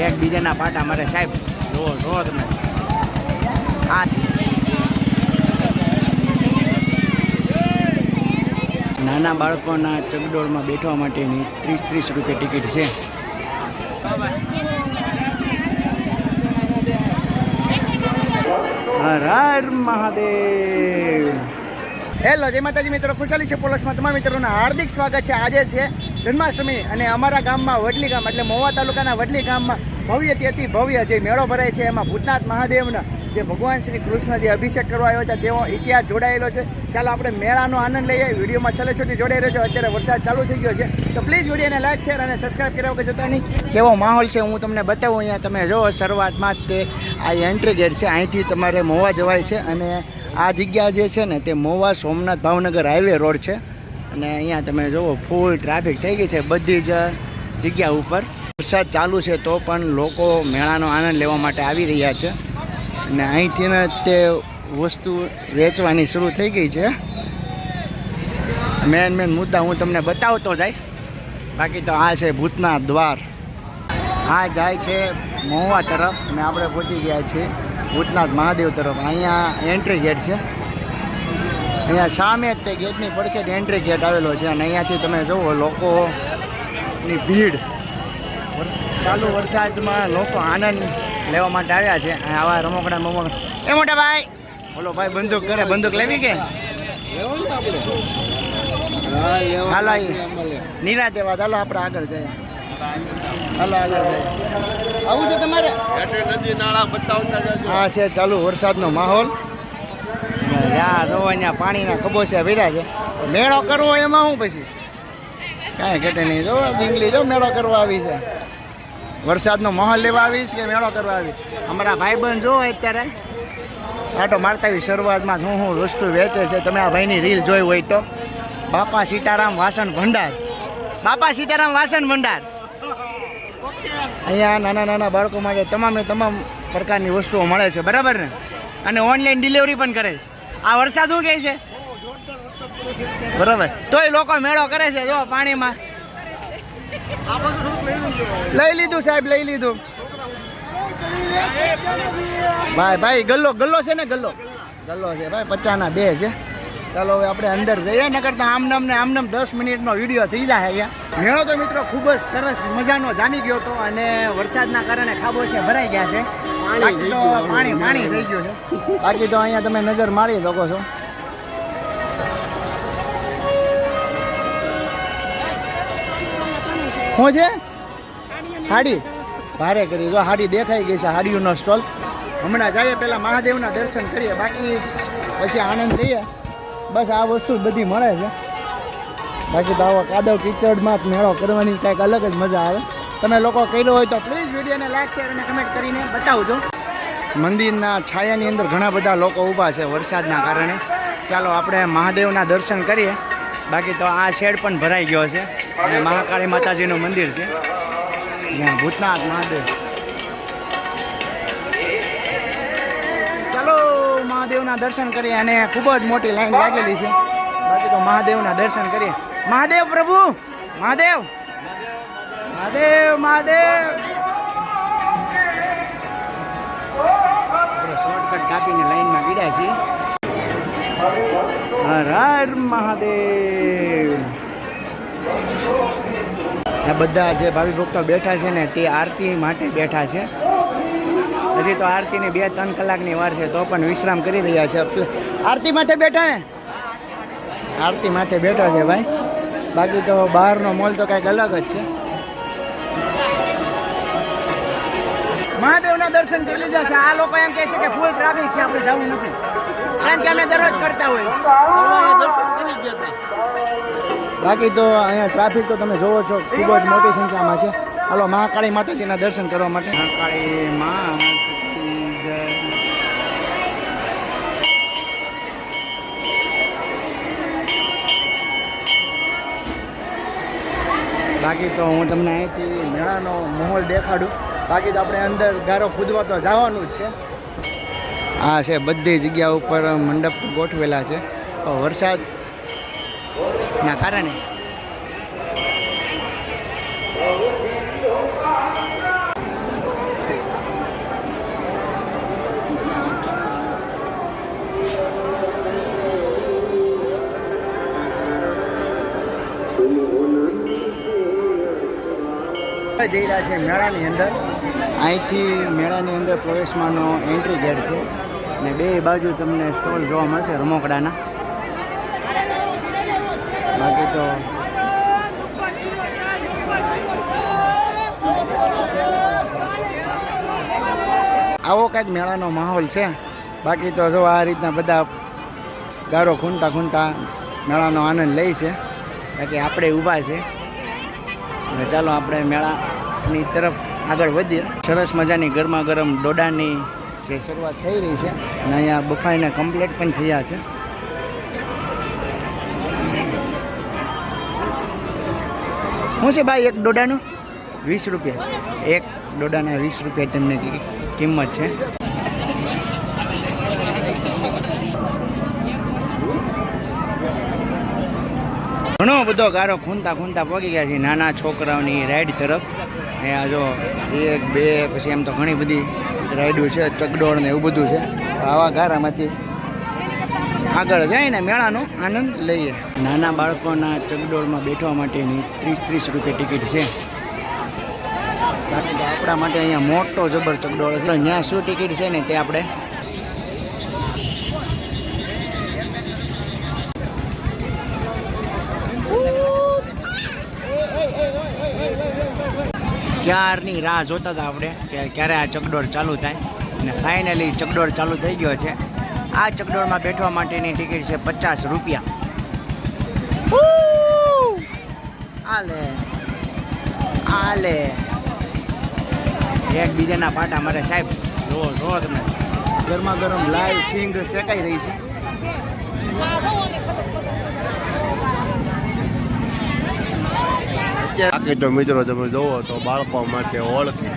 એકબીજાના પાટા મારે સાહેબ જો જો તમે. નાના બાળકોના ચગડોળમાં બેઠવા માટેની ત્રીસ ત્રીસ રૂપિયા ટિકિટ છે. હર હર મહાદેવ. હેલો, જય માતાજી મિત્રો. ખુશાલી છે પોલક્ષમાં તમામ મિત્રોનું હાર્દિક સ્વાગત છે. આજે છે જન્માષ્ટમી અને અમારા ગામમાં વડલી ગામ એટલે મહુવા તાલુકાના વડલી ગામમાં ભવ્યથી અતિ ભવ્ય જે મેળો ભરાય છે, એમાં ભૂતનાથ મહાદેવના જે ભગવાન શ્રી કૃષ્ણ જે અભિષેક કરવા આવ્યો હતા તેવો ઇતિહાસ જોડાયેલો છે. ચાલો આપણે મેળાનો આનંદ લઈએ. વિડીયોમાં છેલ્લે સુધી જોડાઈ રહેજો. અત્યારે વરસાદ ચાલુ થઈ ગયો છે. તો પ્લીઝ વિડીયોને લાઈક શેર અને સબસ્ક્રાઈબ કર્યા વગર જતા નહીં. કેવો માહોલ છે હું તમને બતાવું. અહીંયા તમે જો શરૂઆતમાં જ તે આ એન્ટ્રી ગેટ છે. અહીંથી તમારે મહુવા જવાય છે અને આ જગ્યા જે છે ને તે મોવા સોમનાથ ભાવનગર હાઈવે રોડ છે. અને અહીંયા તમે જુઓ ફૂલ ટ્રાફિક થઈ ગઈ છે બધી જ જગ્યા ઉપર. વરસાદ ચાલુ છે તો પણ લોકો મેળાનો આનંદ લેવા માટે આવી રહ્યા છે. અને અહીંથી ને તે વસ્તુ વેચવાની શરૂ થઈ ગઈ છે. મેન મેન મુદ્દા હું તમને બતાવતો જાય. બાકી તો આ છે ભૂતના દ્વાર. આ જાય છે મહુવા તરફ. અને આપણે પહોંચી ગયા છીએ ભૂતનાથ મહાદેવ તરફ. અહીંયા એન્ટ્રી ગેટ છે. અહીંયા સામે જ તે ગેટની પડખે જ એન્ટ્રી ગેટ આવેલો છે અને અહીંયાથી તમે જુઓ લોકોની ભીડ. ચાલુ વરસાદમાં લોકો આનંદ લેવા માટે આવ્યા છે. આવા રમકડા મમકડા એ મોટા ભાઈ! બોલો ભાઈ બંદૂક કરે બંદૂક લેવી કે? હાલો નિરાતે વાત હાલો આપણે આગળ જઈએ. હાલો આગળ જઈએ. આવું છે તમારે? જજો. છે ચાલુ વરસાદનો માહોલ. યા જો અહીંયા પાણીના કબોસિયા ભર્યા છે. મેળો કરવો એમાં શું પછી? કાંઈ ઘટે નહીં. જો ડીંગલી જો, મેળો કરવા આવી છે. વરસાદનો માહોલ લેવા આવીશ કે મેળો કરવા આવી? અમારા ભાઈબંધ જો અત્યારે, આટો મારતા આવી શરૂઆતમાં શું શું વસ્તુ વેચે છે. તમે આ ભાઈની રીલ જોઈ હોય તો. બાપા સીતારામ વાસણ ભંડાર. બાપા સીતારામ વાસણ ભંડાર. અહીંયા નાના નાના બાળકો માટે તમામે તમામ પ્રકારની વસ્તુઓ મળે છે. બરાબર ને? અને ઓનલાઈન ડિલિવરી પણ કરે છે. આ વરસાદ શું કહે છે? બરાબર. તોય લોકો મેળો કરે છે, જો પાણીમાં. લઈ લીધું સાહેબ, લઈ લીધું. ભાઈ ભાઈ, ગલ્લો ગલ્લો છે ને, ગલ્લો? ગલ્લો છે, ભાઈ, પચાના બે છે. ચાલો હવે આપણે અંદર જઈએ ન કરતા આમ નામ ને આમ નામ દસ મિનિટનો વીડિયો થઈ જાય અહીંયા. મેળો તો મિત્રો ખૂબ જ સરસ મજાનો જામી ગયો હતો અને વરસાદના કારણે ખાબોચિયા ભરાઈ ગયા છે. બાકી તો પાણી પાણી થઈ ગયું છે. બાકી તો અહીંયા તમે નજર મારી શકો છો. શું છે? હાડી. ભારે કરી. જો હાડી દેખાઈ ગઈ છે હાડીઓનો સ્ટોલ. હમણાં જઈએ પહેલાં મહાદેવના દર્શન કરીએ. બાકી પછી આનંદ લઈએ. બસ આ વસ્તુ બધી મળે છે. બાકી તો આવો કાદવ કિચડમાં જ મેળો કરવાની કંઈક અલગ જ મજા આવે. તમે લોકો કર્યો હોય તો પ્લીઝ વિડીયોને લાઈક શેર અને કમેન્ટ કરીને બતાવજો. મંદિરના છાયાની અંદર ઘણા બધા લોકો ઊભા છે વરસાદના કારણે. ચાલો આપણે મહાદેવના દર્શન કરીએ. બાકી તો આ શેડ પણ ભરાઈ ગયો છે. અને મહાકાળી માતાજીનું મંદિર છે. ભૂતનાથ મહાદેવ મહાદેવના દર્શન કરીએ અને ખૂબ જ મોટી લાઈન લાગેલી છે. બાકી તો મહાદેવના દર્શન કરીએ. મહાદેવ પ્રભુ, મહાદેવ મહાદેવ મહાદેવ. શોર્ટકટ કાપીને લાઈનમાં ગીડ્યા છીએ. હર હર મહાદેવ. આ બધા જે ભાવિ ભક્તો બેઠા છે ને તે આરતી માટે બેઠા છે. હજી તો આરતીની બે ત્રણ કલાકની વાર છે તો પણ વિશ્રામ કરી રહ્યા છે આરતી માથે બેઠા ને? આરતી માથે બેઠા છે ભાઈ. બાકી તો બહારનો મોલ તો કંઈક અલગ જ છે. મહાદેવના દર્શન કરી લીધા છે. આ લોકો એમ કહે છે કે ફૂલ ટ્રાફિક છે આપણે જવું નથી. કારણ કે અમે દરરોજ કરતા હોય બાકી તો અહીંયા ટ્રાફિક તો તમે જોવો છો ખૂબ જ મોટી સંખ્યામાં છે. હાલો, મહાકાળી માતાજીના દર્શન કરવા માટે. મહાકાળી બાકી તો હું તમને અહીંથી મેળાનો માહોલ દેખાડું. બાકી તો આપણે અંદર ગારો કૂદવા તો જવાનું જ છે. આ છે બધી જગ્યા ઉપર મંડપ ગોઠવેલા છે. તો વરસાદ કારણે જઈ રહ્યા છીએ મેળાની અંદર. અહીંથી મેળાની અંદર પ્રવેશમાંનો એન્ટ્રી ગેટ છે. અને બે બાજુ તમને સ્ટોલ જોવા મળશે રમકડાના. બાકી તો આવો કંઈક મેળાનો માહોલ છે. બાકી તો જો આ રીતના બધા ગારો ખૂંટા ખૂંટા મેળાનો આનંદ લે છે. બાકી આપણે ઊભા છે. ચાલો આપણે મેળાની તરફ આગળ વધીએ. સરસ મજાની ગરમા ગરમ ડોડાની જે શરૂઆત થઈ રહી છે અને અહીંયા બફાઈને કમ્પ્લીટ પણ થયા છે. શું છે ભાઈ એક ડોડાનું? વીસ રૂપિયા. એક ડોડાના વીસ રૂપિયા તેમની કિંમત છે. ઘણો બધો ગારો ખૂંતા ખૂંતા પગી ગયા છે. નાના છોકરાઓની રાઈડ તરફ. અહીંયા જો એક, બે, પછી એમ તો ઘણી બધી રાઈડો છે, ચકડોળ ને એવું બધું છે. આવા ગારામાંથી આગળ જઈને મેળાનો આનંદ લઈએ. નાના બાળકોના ચકડોળમાં બેઠવા માટેની ત્રીસ ત્રીસ રૂપિયા ટિકિટ છે. આપણા માટે અહીંયા મોટો જબર ચકડોળ છે. ત્યાં શું ટિકિટ છે ને તે આપણે ક્યારની રાહ જોતા હતા આપણે? કે ક્યારે આ ચકડોળ ચાલુ થાય? અને ફાઇનલી ચકડોળ ચાલુ થઈ ગયો છે. આ ચકડોળમાં બેઠવા માટેની ટિકિટ છે પચાસ રૂપિયા. આલે. આલે. એકબીજાના પાટા મારે સાહેબ. જો જો તમે. ગરમા ગરમ લાઈવ સિંગ શેકાઈ રહી છે. બાકી તો મિત્રો તમે જોવો તો બાળકો માટે ઓળખે.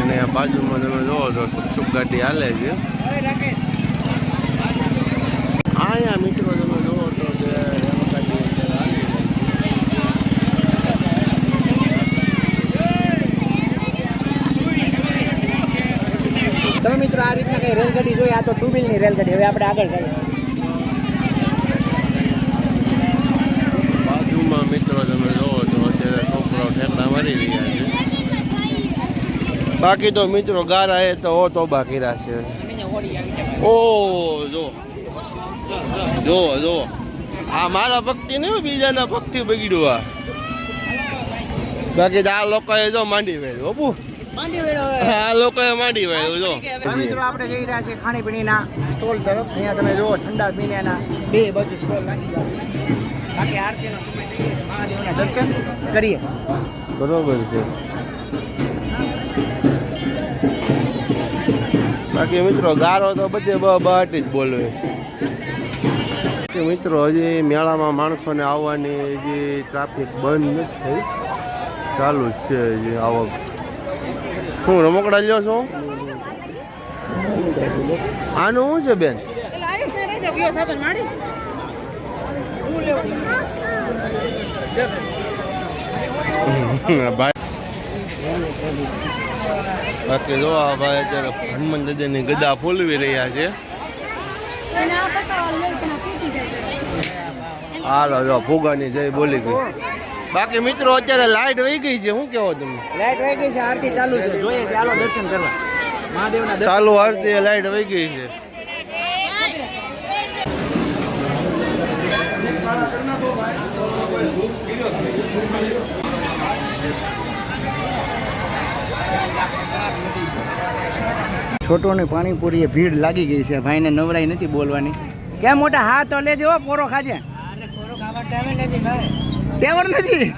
અને આ બાજુમાં તમે જોવો તો સુખ સુખ ગાડી હાલે છે અહીંયા મિત્રો તમે જોવો તો જે રેલગાડી અત્યારે હાલી રહી છે. તમે આ રેલગાડી જોઈએ, આ તો ટુ વ્હીલની રેલગાડી. હવે આપણે આગળ જઈએ. બાજુમાં મિત્રો તમે જોવો તો અત્યારે છોકરાઓ ઠેકડા મારી રહ્યા છે. બાકી તો મિત્રો ગારા એ તો ઓ બાકી કર્યા છે ઓ જો જો જો આ મારા ભક્તિ નહીં બીજાના ભક્તિ બગડ્યું આ. બાકી તો આ લોકોએ જો માંડી વેળ્યું ઓપુ આ લોકોએ માંડી વેળ્યું જો. મિત્રો આપણે જઈ રહ્યા છીએ ખાણીપીણીના સ્ટોલ તરફ. અહીંયા તમે જુઓ ઠંડા પીણાના બે બાજુ સ્ટોલ નાખી ગયા બાકી આરતીનો સમય થઈ ગયો મહાદેવના દર્શન કરીએ. બરોબર છે. બાકી મિત્રો ગારો તો બધે બહાટી જ બોલવે છે. કે મિત્રો હજી મેળામાં માણસોને આવવાની હજી ટ્રાફિક બંધ નથી થઈ. ચાલુ જ છે હજી આવક. હું રમકડા લ્યો છો? આનું શું છે બેન? બાકી જો આ ભાઈ અત્યારે હનુમાન દાદાની ગદા ફોલવી રહ્યા છે. હાલો, જો, ફુગાની જય બોલી ગઈ. બાકી મિત્રો અત્યારે લાઈટ વહી ગઈ છે. શું કેવો તમે? લાઈટ વહી ગઈ છે આરતી ચાલુ છે. જોઈએ છે હાલો દર્શન કરવા. મહાદેવના ચાલુ આરતી લાઈટ વહી ગઈ છે. છોટોને પાણીપુરી ભીડ લાગી ગઈ છે. ભાઈને નવરાઈ નથી બોલવાની. કેમ મોટા હા તો લેજે હો પોરો ખાજે. ટેવર નથી?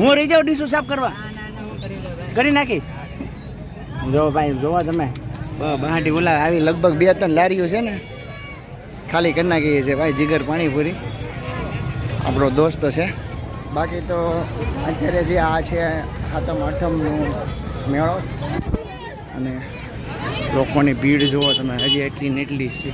હું રહી જાઉં ડીશું સાફ કરવા. કરી નાખી. જો ભાઈ જોવા તમે. બહાટી ઓલા આવી લગભગ બે ત્રણ લારીઓ છે ને ખાલી કરી નાખીએ છે ભાઈ જીગર પાણીપુરી. આપણો દોસ્ત છે. બાકી તો અત્યારે જે આ છે સાતમ આઠમનો મેળો. અને લોકોની ભીડ જુઓ તમે હજી એટલી ને એટલી છે.